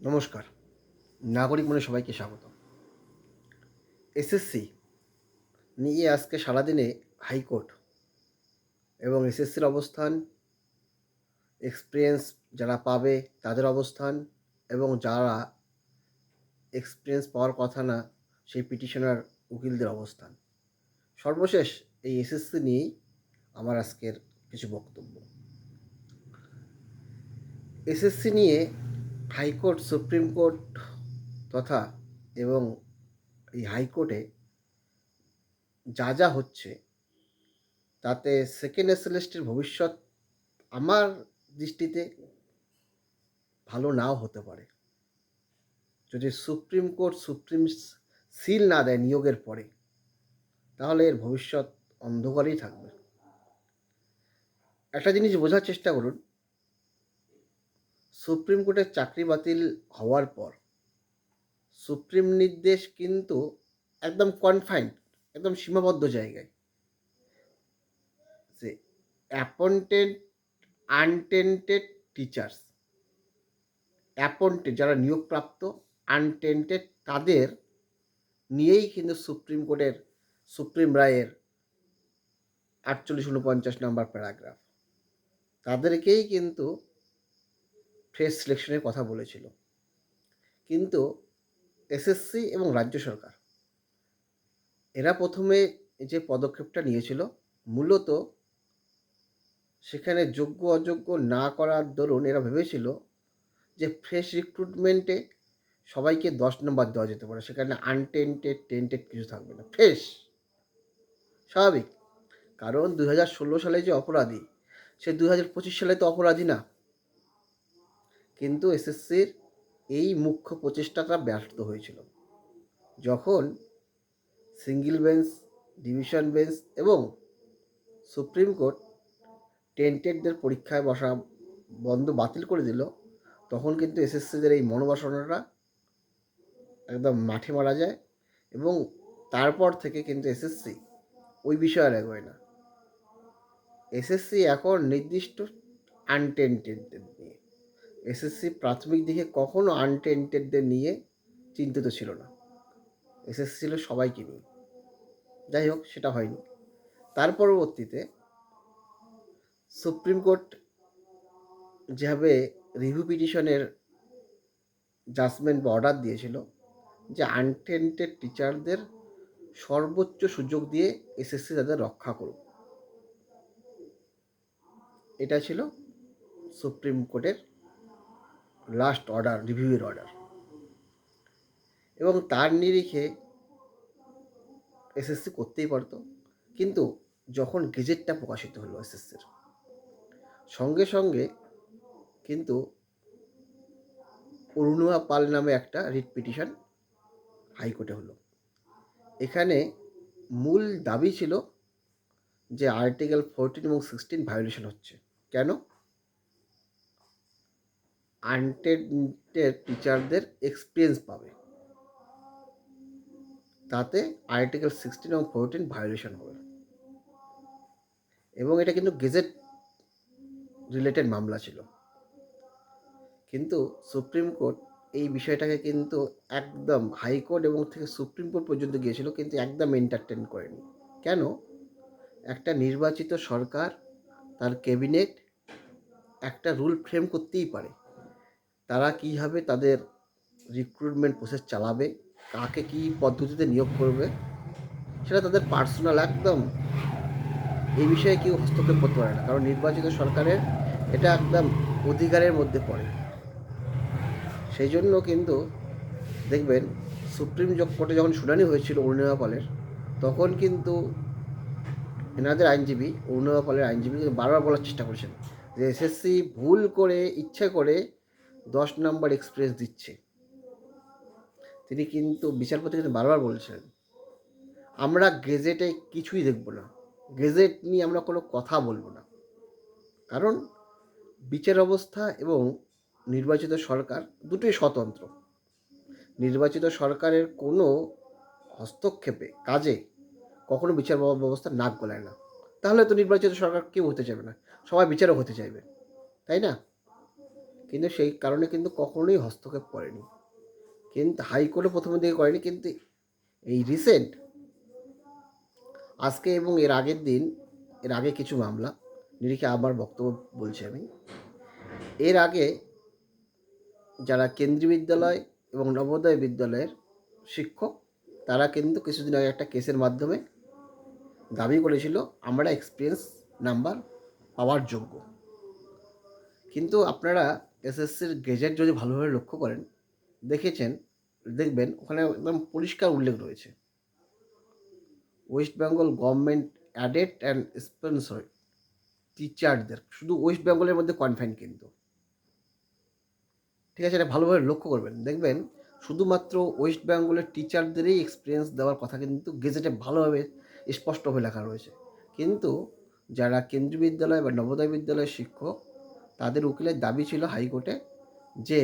নমস্কার। নাগরিক মনে সবাইকে স্বাগত। এসএসসি নিয়ে আজকে সারাদিনে হাইকোর্ট এবং এসএসসির অবস্থান এক্সপিরিয়েন্স যারা পাবে তাদের অবস্থান এবং যারা এক্সপিরিয়েন্স পাওয়ার কথা না, সেই পিটিশনার উকিলদের অবস্থান। সর্বশেষ এই এসএসসি নিয়েই আমার আজকের কিছু বক্তব্য। এসএসসি নিয়ে হাইকোর্ট, সুপ্রিম কোর্ট তথা এবং এই হাইকোর্টে যা যা হচ্ছে, তাতে সেকেন্ড এসএলএসটির ভবিষ্যৎ আমার দৃষ্টিতে ভালো নাও হতে পারে। যদি সুপ্রিম কোর্ট, সুপ্রিম সিল না দেয় নিয়োগের পরে, তাহলে এর ভবিষ্যৎ অন্ধকারেই থাকবে। একটা জিনিস বোঝার চেষ্টা করুন সুপ্রিম কোর্টের চাকরি বাতিল হওয়ার পর সুপ্রিম নির্দেশ কিন্তু একদম কনফাইন্ড একদম সীমাবদ্ধ জায়গায়। যে অ্যাপয়েন্টেড আনটেন্টেড টিচার্স অ্যাপয়েন্টেড যারা নিয়োগপ্রাপ্ত আনটেন্টেড তাদের নিয়েই কিন্তু সুপ্রিম কোর্টের, সুপ্রিম রায়ের আটচল্লিশ উনপঞ্চাশ নম্বর প্যারাগ্রাফ তাদেরকেই কিন্তু ফ্রেশ সিলেকশনের কথা বলেছিল। কিন্তু এসএসসি এবং রাজ্য সরকার, এরা প্রথমে যে পদক্ষেপটা নিয়েছিল, মূলত সেখানে যোগ্য অযোগ্য না করার দরুন এরা ভেবেছিল যে ফ্রেশ রিক্রুটমেন্টে সবাইকে দশ নম্বর দেওয়া যেতে পারে। সেখানে আনটেন্টেড, টেন্টেড কিছু থাকবে না, ফ্রেশ, স্বাভাবিক। কারণ দু হাজার ষোলো সালে যে অপরাধী, সে দু হাজার পঁচিশ সালে তো অপরাধী না। কিন্তু এসএসসির এই মুখ্য প্রচেষ্টাটা ব্যর্থ হয়েছিল। যখন সিঙ্গেল বেঞ্চ, ডিভিশন বেঞ্চ এবং সুপ্রিম কোর্ট টেন্টেডদের পরীক্ষায় বসা বন্ধ বাতিল করে দিল, তখন কিন্তু এসএসসিদের এই মনোবাসনাটা একদম মাঠে মারা যায় এবং তারপর থেকে কিন্তু এসএসসি ওই বিষয়ে আর এগোয় না। এসএসসি এখন নির্দিষ্ট আনটেন্টেডদের নিয়ে। এসএসসি প্রাথমিক দিকে কখনো আনটেন্টেডদের নিয়ে চিন্তিত ছিল না। এসএসসি ছিল সবাইকে নিয়ে। যাই হোক, সেটা হয়নি। তার পরবর্তীতে সুপ্রিম কোর্ট যেভাবে রিভিউ পিটিশনের জাজমেন্ট বা অর্ডার দিয়েছিল, যে আনটেন্টেড টিচারদের সর্বোচ্চ সুযোগ দিয়ে এসএসসি তাদের রক্ষা করুক। এটা ছিল সুপ্রিম কোর্টের লাস্ট অর্ডার রিভিউয়ের অর্ডার এবং তার নিরিখে এসএসসি করতেই পারতো, কিন্তু যখন গেজেটটা প্রকাশিত হলো এসএসসির সঙ্গে সঙ্গে কিন্তু অরুণিমা পাল নামে একটা রিট পিটিশন হাইকোর্টে হলো। এখানে মূল দাবি ছিল যে আর্টিকেল ফোরটিন এবং সিক্সটিন ভায়োলেশন হচ্ছে। কেন? আনটেন্টেড টিচারদের এক্সপিরিয়েন্স পাবে। তাতে আর্টিকেল সিক্সটিন এবং ফোরটিন ভায়োলেশন হবে। এবং এটা কিন্তু গেজেট রিলেটেড মামলা ছিল। কিন্তু সুপ্রিম কোর্ট এই বিষয়টাকে কিন্তু একদম হাইকোর্ট এবং থেকে সুপ্রিম কোর্ট পর্যন্ত গিয়েছিল, কিন্তু একদম এন্টারটেন করেনি। কেন? একটা নির্বাচিত সরকার, তার ক্যাবিনেট একটা রুল ফ্রেম করতেই পারে। তারা কীভাবে তাদের রিক্রুটমেন্ট প্রসেস চালাবে? কাকে কী পদ্ধতিতে নিয়োগ করবে? সেটা তাদের পার্সোনাল একদম এই বিষয়ে কেউ হস্তক্ষেপ করতে পারে না। কারণ নির্বাচিত সরকারের এটা একদম অধিকারের মধ্যে পড়ে। সেই জন্য কিন্তু দেখবেন সুপ্রিম কোর্টে যখন শুনানি হয়েছিল অরুণিমা পালের, তখন কিন্তু এনাদের আইনজীবী, অরুণিমা পালের আইনজীবী কিন্তু বারবার বলার চেষ্টা করেছেন যে এসএসসি ভুল করে, ইচ্ছে করে দশ নম্বর এক্সপ্রেস দিচ্ছে। তিনি কিন্তু বিচারপতি কিন্তু বারবার বলছেন, আমরা গেজেটে কিছুই দেখব না। গেজেট নিয়ে আমরা কোনো কথা বলব না। কারণ বিচার অবস্থা এবং নির্বাচিত সরকার দুটোই স্বতন্ত্র। নির্বাচিত সরকারের কোনো হস্তক্ষেপে, কাজে কখনো বিচার ব্যবস্থা নাক গলায় না। তাহলে তো নির্বাচিত সরকার কেউ হতে চাইবে না। সবাই বিচারক হতে চাইবে। তাই না? কিন্তু সেই কারণে কিন্তু কখনোই হস্তক্ষেপ করেনি। কিন্তু হাইকোর্টে প্রথমের দিকে করেনি, কিন্তু এই রিসেন্ট আজকে এবং এর আগের দিন, এর আগে কিছু মামলা নিরিখে আবার বক্তব্য বলছি আমি, এর আগে যারা কেন্দ্রীয় বিদ্যালয় এবং নবোদয় বিদ্যালয়ের শিক্ষক, তারা কিন্তু কিছুদিন আগে একটা কেসের মাধ্যমে দাবি করেছিল, আমরা এক্সপিরিয়েন্স নাম্বার পাওয়ার যোগ্য। কিন্তু আপনারা এসএসসির গেজেট যদি ভালোভাবে লক্ষ্য করেন, দেখেছেন, দেখবেন ওখানে একদম পরিষ্কার উল্লেখ রয়েছে। West Bengal government aided and sponsor টিচারদের শুধু ওয়েস্ট বেঙ্গলের মধ্যে কনফাইন কিন্তু। ঠিক আছে, এটা ভালোভাবে লক্ষ্য করবেন। দেখবেন, শুধুমাত্র ওয়েস্ট বেঙ্গলের টিচারদেরই এক্সপিরিয়েন্স দেওয়ার কথা কিন্তু গেজেটে ভালোভাবে স্পষ্টভাবে লেখা রয়েছে। কিন্তু যারা কেন্দ্রীয় বিদ্যালয় বা নবোদয় বিদ্যালয়ের শিক্ষক তাদের উকিলের দাবি ছিল হাইকোর্টে যে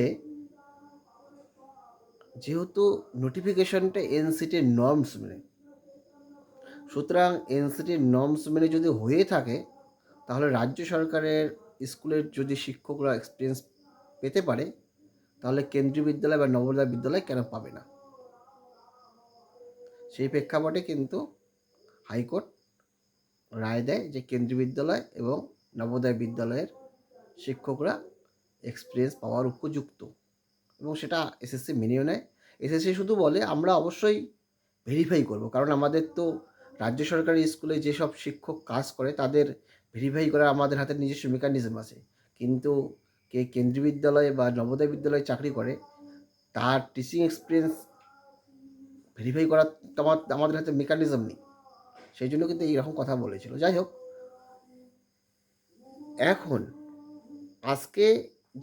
যেহেতু নোটিফিকেশনটা এনসিটির নর্মস মেনে, সুতরাং এনসিটির নর্মস মেনে যদি হয়ে থাকে, তাহলে রাজ্য সরকারের স্কুলের যদি শিক্ষকরা এক্সপিরিয়েন্স পেতে পারে, তাহলে কেন্দ্রীয় বিদ্যালয় বা নবোদয় বিদ্যালয় কেন পাবে না? সেই প্রেক্ষাপটে কিন্তু হাইকোর্ট রায় দেয় যে কেন্দ্রীয় বিদ্যালয় এবং নবোদয় বিদ্যালয়ের শিক্ষকরা এক্সপিরিয়েন্স পাওয়ার উপযুক্ত। এবং সেটা এসএসসি মেনেও নেয়। এসএসসি শুধু বলে, আমরা অবশ্যই ভেরিফাই করব। কারণ আমাদের তো রাজ্য সরকারি স্কুলে যেসব শিক্ষক কাজ করে, তাদের ভেরিফাই করার আমাদের হাতে নিজস্ব মেকানিজম আছে। কিন্তু কে কেন্দ্রীয় বিদ্যালয়ে বা নবোদয় বিদ্যালয়ে চাকরি করে, তার টিচিং এক্সপিরিয়েন্স ভেরিফাই করার তোমার, আমাদের হাতে মেকানিজম নেই। সেই জন্য কিন্তু এইরকম কথা বলেছিল। যাই হোক, এখন আজকে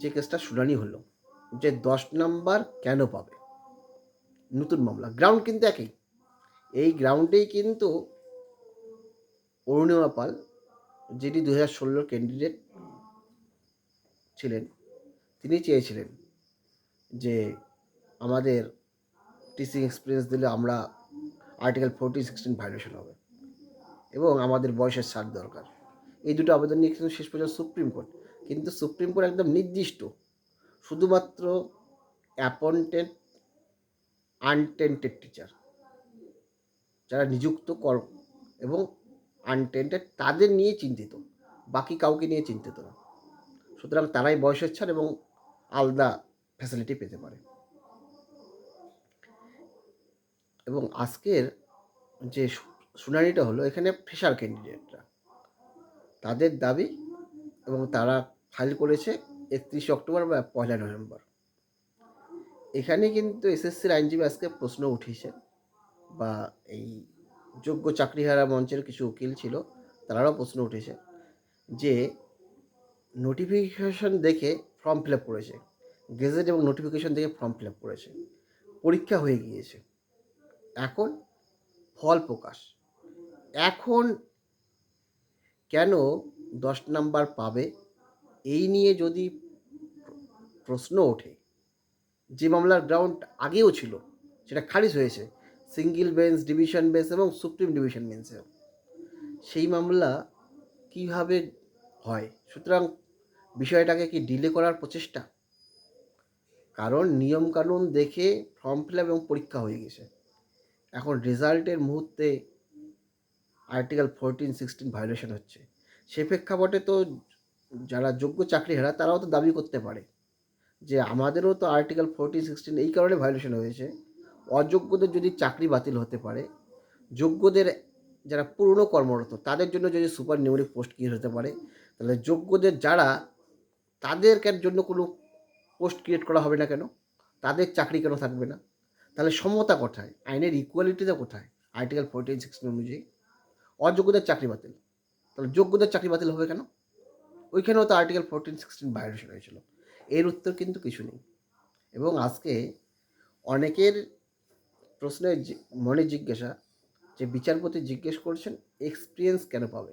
যে কেসটা শুনানি হলো, যে দশ নাম্বার কেন পাবে? নতুন মামলা গ্রাউন্ড কিন্তু একই। এই গ্রাউন্ডেই কিন্তু অরুণিমা পাল, যিনি দু হাজার ষোলোর ক্যান্ডিডেট ছিলেন, তিনি চেয়েছিলেন যে আমাদের টিচিং এক্সপিরিয়েন্স দিলে আমরা আর্টিকেল ফোরটিন সিক্সটিন ভাইলেশন হবে এবং আমাদের বয়সের ছাড় দরকার। এই দুটো আবেদন নিয়ে কিন্তু শেষ পর্যন্ত সুপ্রিম কোর্ট কিন্তু সুপ্রিম কোর্ট একদম নির্দিষ্ট। শুধুমাত্র অ্যাপয়েন্টেড আনটেন্টেড টিচার যারা নিযুক্ত কর এবং আনটেন্টেড তাদের নিয়ে চিন্তিত, বাকি কাউকে নিয়ে চিন্তিত না। সুতরাং তারাই বয়সের ছাড় এবং আলাদা ফ্যাসিলিটি পেতে পারে। এবং আজকের যে শুনানিটা হলো, এখানে ফ্রেশার ক্যান্ডিডেটরা তাদের দাবি এবং তারা ফাইল করেছে একত্রিশে অক্টোবর বা পয়লা নভেম্বর। এখানে কিন্তু এসএসসির আইনজীবী আজকে প্রশ্ন উঠিয়েছে বা এই যোগ্য চাকরিহারা মঞ্চের কিছু উকিল ছিল, তারাও প্রশ্ন উঠেছে যে নোটিফিকেশন দেখে ফর্ম ফিল আপ করেছে গেজেট এবং নোটিফিকেশন দেখে ফর্ম ফিল আপ করেছে, পরীক্ষা হয়ে গিয়েছে। এখন ফল প্রকাশ। এখন কেন দশ নাম্বার পাবে এই নিয়ে যদি প্রশ্ন ওঠে, যে মামলার গ্রাউন্ড আগেও ছিল, সেটা খারিজ হয়েছে, সিঙ্গেল বেঞ্চ, ডিভিশন বেঞ্চ এবং সুপ্রিম ডিভিশন বেঞ্চেও, সেই মামলা কীভাবে হয়? সুতরাং বিষয়টাকে কি ডিলে করার প্রচেষ্টা? কারণ নিয়মকানুন দেখে ফর্ম ফিল আপ এবং পরীক্ষা হয়ে গেছে। এখন রেজাল্টের মুহূর্তে আর্টিকেল ফোরটিন সিক্সটিন ভায়োলেশন হচ্ছে। সে প্রেক্ষাপটে তো যারা যোগ্য চাকরি চাকরিহারা তারাও তো দাবি করতে পারে যে আমাদেরও তো আর্টিকেল ফোরটিন সিক্সটিন এই কারণে ভায়োলেশন হয়েছে। অযোগ্যদের যদি চাকরি বাতিল হতে পারে, যোগ্যদের যারা পুরনো কর্মরত, তাদের জন্য যদি সুপার নিউমেরিক পোস্ট ক্রিয়েট হতে পারে, তাহলে যোগ্যদের যারা তাদের জন্য কোনো পোস্ট ক্রিয়েট করা হবে না কেন? তাদের চাকরি কেন থাকবে না? তাহলে সমতা কোথায়? আইনের ইকুয়ালিটিটা কোথায়? আর্টিকেল ফোরটিন সিক্সটিন অনুযায়ী। অযোগ্যদের চাকরি বাতিল। তাহলে যোগ্যদের চাকরি বাতিল হবে কেন? ওইখানেও তো আর্টিকেল ফোরটিন সিক্সটিন ভায়োলেশন হয়েছিল। এর উত্তর কিন্তু কিছু নেই। এবং আজকে অনেকের প্রশ্নের মনে জিজ্ঞাসা যে বিচারপতি জিজ্ঞেস করছেন এক্সপিরিয়েন্স কেন পাবে?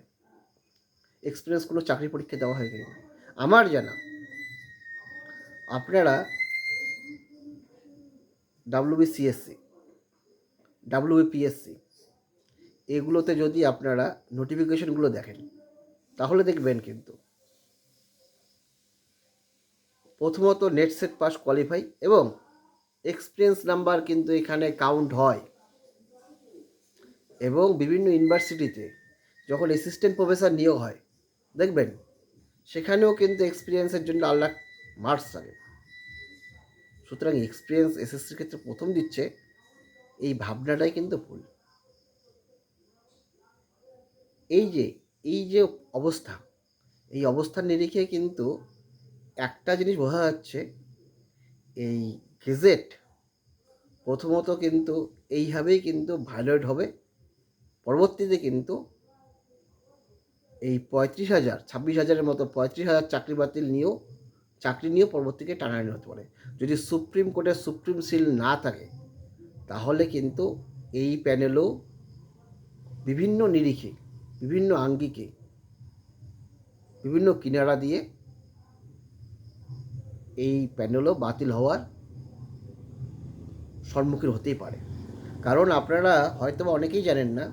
এক্সপিরিয়েন্স কোনো চাকরি পরীক্ষা দেওয়া হয় কিনা আমার জানা, আপনারা ডাব্লিউবিসিএসসি ডাব্লিউবিপিএসসি এগুলোতে যদি আপনারা নোটিফিকেশনগুলো দেখেন, তাহলে দেখবেন কিন্তু প্রথমত নেট সেট পাস কোয়ালিফাই এবং এক্সপিরিয়েন্স নাম্বার কিন্তু এখানে কাউন্ট হয়। এবং বিভিন্ন ইউনিভার্সিটিতে যখন অ্যাসিস্ট্যান্ট প্রফেসর নিয়োগ হয়, দেখবেন সেখানেও কিন্তু এক্সপিরিয়েন্সের জন্য আল্লাহ মার্কস থাকে সুতরাং এক্সপিরিয়েন্স এসএসসির ক্ষেত্রে প্রথম দিচ্ছে, এই ভাবনাটাই কিন্তু ভুল। এই যে এই যে অবস্থা, এই অবস্থার নিরিখে কিন্তু একটা জিনিস বোঝা যাচ্ছে, এই গেজেট প্রথমত কিন্তু এইভাবেই কিন্তু ভায়োলেট হবে, পরবর্তীতে কিন্তু এই পঁয়ত্রিশ হাজার, ছাব্বিশ হাজারের মতো পঁয়ত্রিশ হাজার চাকরি বাতিল নিয়েও, চাকরি নিয়েও পরবর্তীতে টানাটানি হতে পারে। যদি সুপ্রিম কোর্টের সুপ্রিম সিল না থাকে, তাহলে কিন্তু এই প্যানেলও বিভিন্ন নিরিখে, বিভিন্ন আঙ্গিকে, বিভিন্ন কিনারা দিয়ে এই প্যানেলও বাতিল হওয়ার সম্মুখীন হতেই পারে। কারণ আপনারা হয়তো অনেকেই জানেন না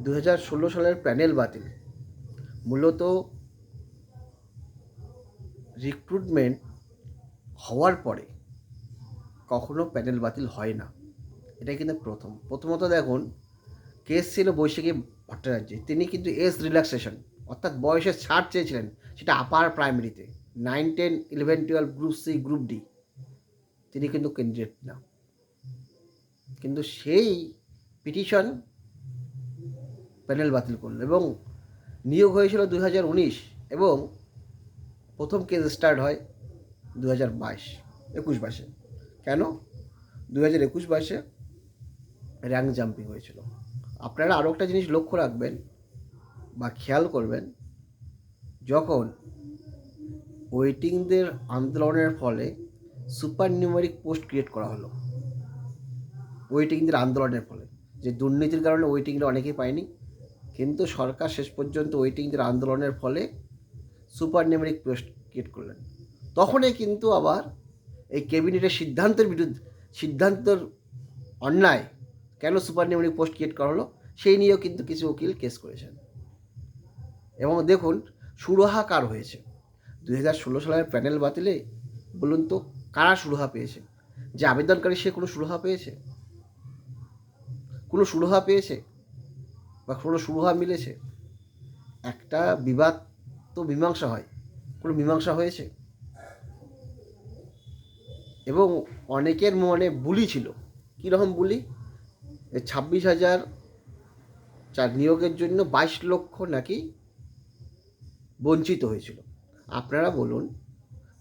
দু হাজার ষোলো সালের প্যানেল বাতিল। মূলত রিক্রুটমেন্ট হওয়ার পরে কখনো প্যানেল বাতিল হয় না। এটা কিন্তু প্রথম। প্রথমত দেখুন, কেস ছিল বৈশাখী ভট্টাচার্য তিনি কিন্তু এজ রিল্যাক্সেশন, অর্থাৎ বয়সের ছাড় চেয়েছিলেন, সেটা আপার প্রাইমারিতে nine, ten, eleven, twelve group C, group D, তিনি কিন্তু ক্যান্ডিডেট না। কিন্তু সেই পিটিশন প্যানেল বাতিল করল এবং নিয়োগ হয়েছিল দু হাজার উনিশ এবং প্রথম কেস স্টার্ট হয় দু হাজার বাইশ, একুশ বাইশে। কেন? দু হাজার একুশ বাইশে র্যাঙ্ক জাম্পিং হয়েছিল। আপনারা আরও একটা জিনিস লক্ষ্য রাখবেন বা খেয়াল করবেন, যখন ওয়েটিংদের আন্দোলনের ফলে সুপার নিউমেরিক পোস্ট ক্রিয়েট করা হলো। ওয়েটিংদের আন্দোলনের ফলে। যে দুর্নীতির কারণে ওয়েটিংটা অনেকেই পায়নি, কিন্তু সরকার শেষ পর্যন্ত ওয়েটিংদের আন্দোলনের ফলে সুপার নিউমেরিক পোস্ট ক্রিয়েট করলেন। তখনই কিন্তু আবার এই ক্যাবিনেটের সিদ্ধান্তের বিরুদ্ধে, সিদ্ধান্তর অন্যায় কেন সুপার নিউমেরিক পোস্ট ক্রিয়েট করা হলো, সেই নিয়েও কিন্তু কিছু উকিল কেস করেছেন। এবং দেখুন, সুরাহা কার হয়েছে? দু হাজার ষোলো সালের প্যানেল বাতিলে বলুন তো কারা সুরাহা পেয়েছে? যে আবেদনকারী সে কোনো সুরাহা পেয়েছে? কোনো সুরাহা পেয়েছে? বা কোনো সুরাহা মিলেছে? একটা বিবাদ তো মীমাংসা হয়। কোনো মীমাংসা হয়েছে? এবং অনেকের মনে বুলি ছিল। কীরকম বুলি? ছাব্বিশ হাজার চার নিয়োগের জন্য বাইশ লক্ষ নাকি বঞ্চিত হয়েছিল। আপনারা বলুন,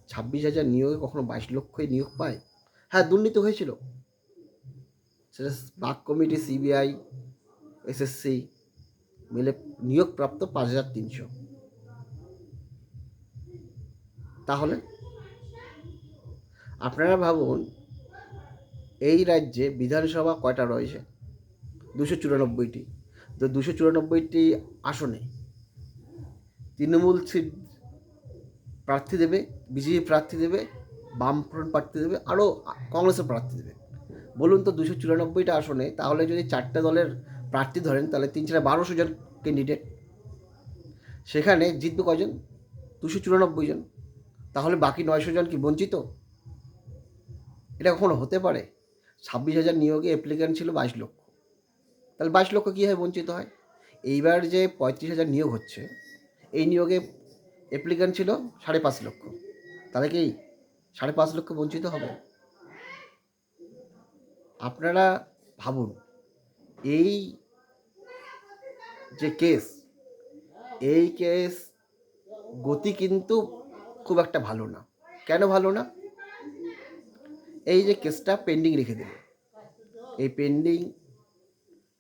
ছাব্বিশ হাজার নিয়োগে কখনো বাইশ লক্ষই নিয়োগ পায়? হ্যাঁ দুর্নীতি হয়েছিল। সেটা বাক কমিটি, সিবিআই, এসএসসি মিলে নিয়োগপ্রাপ্ত পাঁচ হাজার তিনশো। তাহলে আপনারা ভাবুন, এই রাজ্যে বিধানসভা কয়টা রয়েছে? দুশো চুরানব্বইটি। তো দুশো চুরানব্বইটি আসনে তৃণমূল সিট প্রার্থী দেবে, বিজেপি প্রার্থী দেবে, বামফ্রন্ট প্রার্থী দেবে, আরও কংগ্রেসের প্রার্থী দেবে। বলুন তো দুশো চুরানব্বইটা আসনে, তাহলে যদি চারটে দলের প্রার্থী ধরেন, তাহলে তিন চারে বারোশো জন ক্যান্ডিডেট সেখানে জিতবে কজন দুশো চুরানব্বই জন। তাহলে বাকি নয়শো জন কি বঞ্চিত? এটা কখনো হতে পারে? ছাব্বিশ হাজার নিয়োগে অ্যাপ্লিক্যান্ট ছিল বাইশ লক্ষ। তাহলে বাইশ লক্ষ কীভাবে বঞ্চিত হয়? এইবার যে পঁয়ত্রিশ হাজার নিয়োগ হচ্ছে, এই নিয়োগে অ্যাপ্লিক্যান্ট ছিল সাড়ে পাঁচ লক্ষ। তাহলে কি সাড়ে পাঁচ লক্ষ বঞ্চিত হবে? আপনারা ভাবুন, এই যে কেস এই কেস গতি কিন্তু খুব একটা ভালো না। কেন ভালো না? এই যে কেসটা পেন্ডিং রেখে দেবে এই পেন্ডিং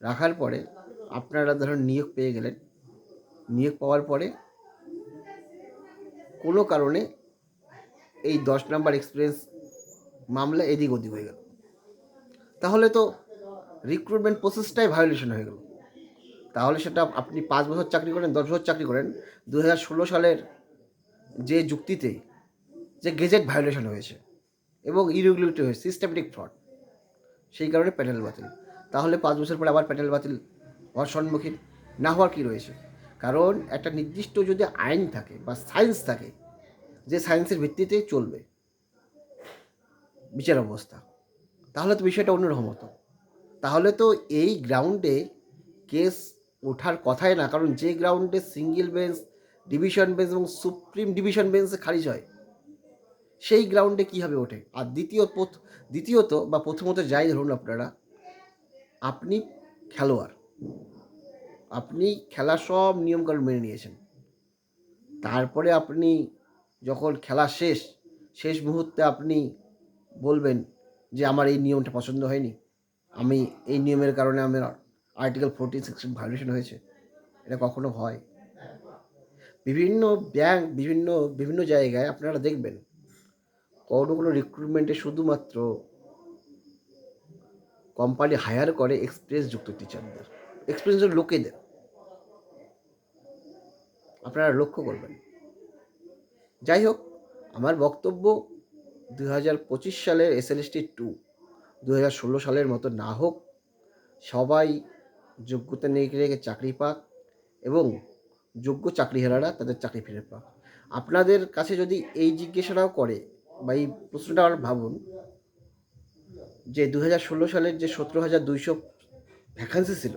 রাখার পরে আপনারা ধরুন নিয়োগ পেয়ে গেলেন। নিয়োগ পাওয়ার পরে কোনো কারণে এই দশ নাম্বার এক্সপিরিয়েন্স মামলা এদিক ওদিক হয়ে গেল। তাহলে তো রিক্রুটমেন্ট প্রসেসটাই ভায়োলেশন হয়ে গেল। তাহলে সেটা আপনি পাঁচ বছর চাকরি করেন, দশ বছর চাকরি করেন দু হাজার ষোলো সালের যে যুক্তিতে যে গেজেট ভায়োলেশন হয়েছে এবং ইরেগুলেটরি হয়েছে সিস্টেমেটিক ফ্রড সেই কারণে প্যানেল বাতিল। তাহলে পাঁচ বছর পরে আবার প্যানেল বাতিল হওয়ার সম্মুখীন না হওয়ার কী রয়েছে? কারণ একটা নির্দিষ্ট যদি আইন থাকে বা সায়েন্স থাকে, যে সায়েন্সের ভিত্তিতে চলবে বিচার ব্যবস্থা, তাহলে তো বিষয়টা অন্যরকম হতো। তাহলে তো এই গ্রাউন্ডে কেস ওঠার কথাই না, কারণ যে গ্রাউন্ডে সিঙ্গেল বেঞ্চ ডিভিশন বেঞ্চ এবং সুপ্রিম ডিভিশন বেঞ্চে খারিজ হয়, সেই গ্রাউন্ডে কীভাবে ওঠে? আর দ্বিতীয় দ্বিতীয়ত বা প্রথমত যাই ধরুন আপনারা, আপনি খেলোয়াড়। আপনি খেলার সব নিয়মকানুন মেনে নিয়েছেন। তারপরে আপনি যখন খেলা শেষ শেষ মুহূর্তে আপনি বলবেন যে, আমার এই নিয়মটা পছন্দ হয়নি। আমি এই নিয়মের কারণে আমার আর্টিকেল ফোরটিন সেকশন ভায়োলেশন হয়েছে। এটা কখনো হয়। বিভিন্ন ব্যাংক বিভিন্ন বিভিন্ন জায়গায় আপনারা দেখবেন কোনো কোনো রিক্রুটমেন্টে শুধুমাত্র কোম্পানি হায়ার করে এক্সপিরিয়েন্স যুক্ত টিচারদের এক্সপিরিয়েন্স লোকেদের। আপনারা লক্ষ্য করবেন। যাই হোক, আমার বক্তব্য দু হাজার পঁচিশ সালের এসএলএসটি টু দু হাজার ষোলো সালের মতো না হোক, সবাই যোগ্যতা নিয়ে চাকরি পাক এবং যোগ্য চাকরিহারারা তাদের চাকরি ফিরে পাক। আপনাদের কাছে যদি এই জিজ্ঞাসাটাও করে বা এই প্রশ্নটা আর ভাবুন, যে দু হাজার ষোলো সালের যে সতেরো হাজার দুইশো ভ্যাকান্সি ছিল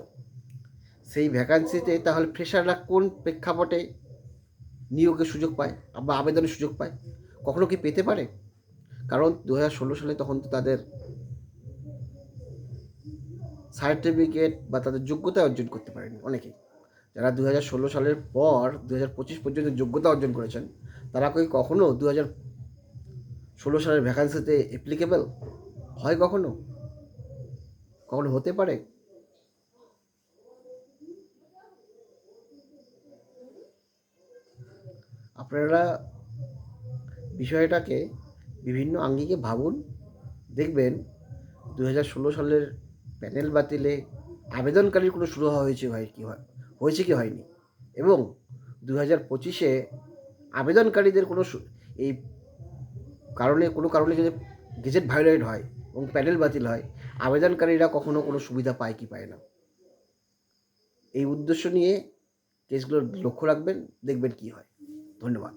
সেই ভ্যাকান্সিতে তাহলে ফ্রেশাররা কোন প্রেক্ষাপটে নিয়োগের সুযোগ পায় বা আবেদনের সুযোগ পায়? কখনো কি পেতে পারে? কারণ দু হাজার ষোলো সালে তখন তো তাদের সার্টিফিকেট বা তাদের যোগ্যতা অর্জন করতে পারেনি অনেকেই। যারা দু হাজার ষোলো সালের পর দু হাজার পঁচিশ পর্যন্ত যোগ্যতা অর্জন করেছেন, তারা কি কখনো দু ষোলো সালের ভ্যাকান্সিতে অ্যাপ্লিকেবল হয় কখনো? কখনো হতে পারে? আপনারা বিষয়টাকে বিভিন্ন আঙ্গিকে ভাবুন, দেখবেন দু হাজার ষোলো সালের প্যানেল বাতিলে আবেদনকারীর কোনো হওয়া হয়েছে হয় কি হয়, হয়েছে কি হয়নি? এবং দু হাজার পঁচিশে আবেদনকারীদের কোনো এই কারণে, কোনো কারণে যদি গেজেট ভায়োলেট হয় এবং প্যানেল বাতিল হয়, আবেদনকারীরা কখনো কোনো সুবিধা পায় কি পায় না। এই উদ্দেশ্য নিয়ে কেসগুলো লক্ষ্য রাখবেন, দেখবেন কি হয়। ধন্যবাদ।